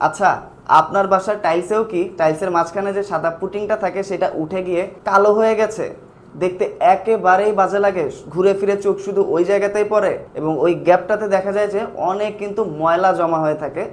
আচ্ছা আপনার বাসার টাইলসেও কি টাইলসের মাঝখানে যে সাদা পুটিংটা থাকে সেটা উঠে গিয়ে কালো হয়ে গেছে? দেখতে একেবারেই বাজে লাগে, ঘুরে ফিরে চোখ শুধু ওই জায়গাতেই পড়ে এবং ওই গ্যাপটাতে দেখা যায় যে অনেক কিন্তু ময়লা জমা হয়ে থাকে।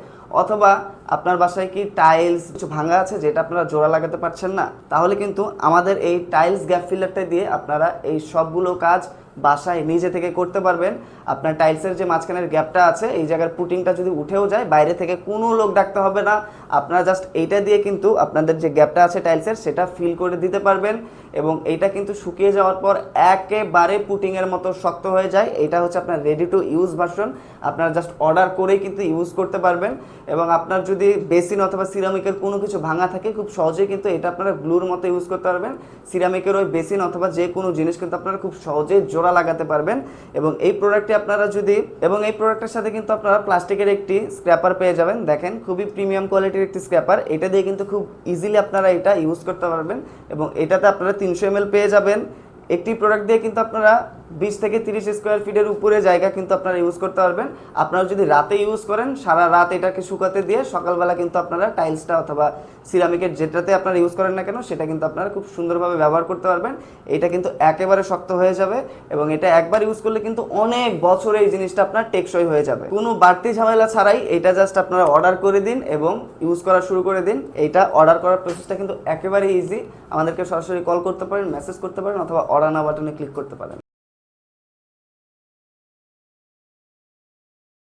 অথবা আপনার বাসায় কি টাইলস কিছু ভাঙা আছে যেটা আপনারা জোড়া লাগাতে পারছেন না? তাহলে কিন্তু আমাদের এই টাইলস গ্যাপ ফিলারটা দিয়ে আপনারা এই সবগুলো কাজ বাসায় নিজে থেকে করতে পারবেন। আপনার টাইলসের যে মাঝখানের গ্যাপটা আছে, এই জায়গার পুটিংটা যদি উঠেও যায়, বাইরে থেকে কোনো লোক ডাকতে হবে না। আপনারা জাস্ট এইটা দিয়ে কিন্তু আপনাদের যে গ্যাপটা আছে টাইলসের সেটা ফিল করে দিতে পারবেন এবং এইটা কিন্তু শুকিয়ে যাওয়ার পর একেবারে পুটিংয়ের মতো শক্ত হয়ে যায়। এটা হচ্ছে আপনার রেডি টু ইউজ ভার্সন আপনারা জাস্ট অর্ডার করেই কিন্তু ইউজ করতে পারবেন এবং আপনার যদি বেসিন অথবা সিরামিকের কোনো কিছু ভাঙা থাকে, খুব সহজেই কিন্তু এটা আপনারা গ্লুর মতো ইউজ করতে পারবেন। সিরামিকের ওই বেসিন অথবা যে কোনো জিনিস কিন্তু আপনারা খুব সহজেই জোড়া লাগাতে পারবেন এবং এই প্রোডাক্টটি আপনারা যদি, এবং এই প্রোডাক্টের সাথে কিন্তু আপনারা প্লাস্টিকের একটি স্ক্র্যাপার পেয়ে যাবেন। দেখেন, খুবই প্রিমিয়াম কোয়ালিটির একটি স্ক্র্যাপার এটা দিয়ে কিন্তু খুব ইজিলি আপনারা এটা ইউজ করতে পারবেন এবং এটাতে আপনারা তিনশো এম পেয়ে যাবেন। একটি প্রোডাক্ট দিয়ে কিন্তু আপনারা বিশ থেকে তিরিশ স্কোয়ার ফিটের উপরে জায়গা কিন্তু আপনারা ইউজ করতে পারবেন। আপনারা যদি রাতে ইউজ করেন, সারা রাত এটাকে শুকাতে দিয়ে সকালবেলা কিন্তু আপনারা টাইলসটা অথবা সিরামিকের যেটাতে আপনারা ইউজ করেন না কেন, সেটা কিন্তু আপনারা খুব সুন্দরভাবে ব্যবহার করতে পারবেন। এটা কিন্তু একেবারে শক্ত হয়ে যাবে এবং এটা একবার ইউজ করলে কিন্তু অনেক বছর এই জিনিসটা আপনার টেকসই হয়ে যাবে। কোনো বাড়তি ঝামেলা ছাড়াই এটা জাস্ট আপনারা অর্ডার করে দিন এবং ইউজ করা শুরু করে দিন। এইটা অর্ডার করার প্রসেসটা কিন্তু একেবারে ইজি আমাদেরকে সরাসরি কল করতে পারেন মেসেজ করতে পারেন অথবা অর্ডার না বাটনে ক্লিক করতে পারেন।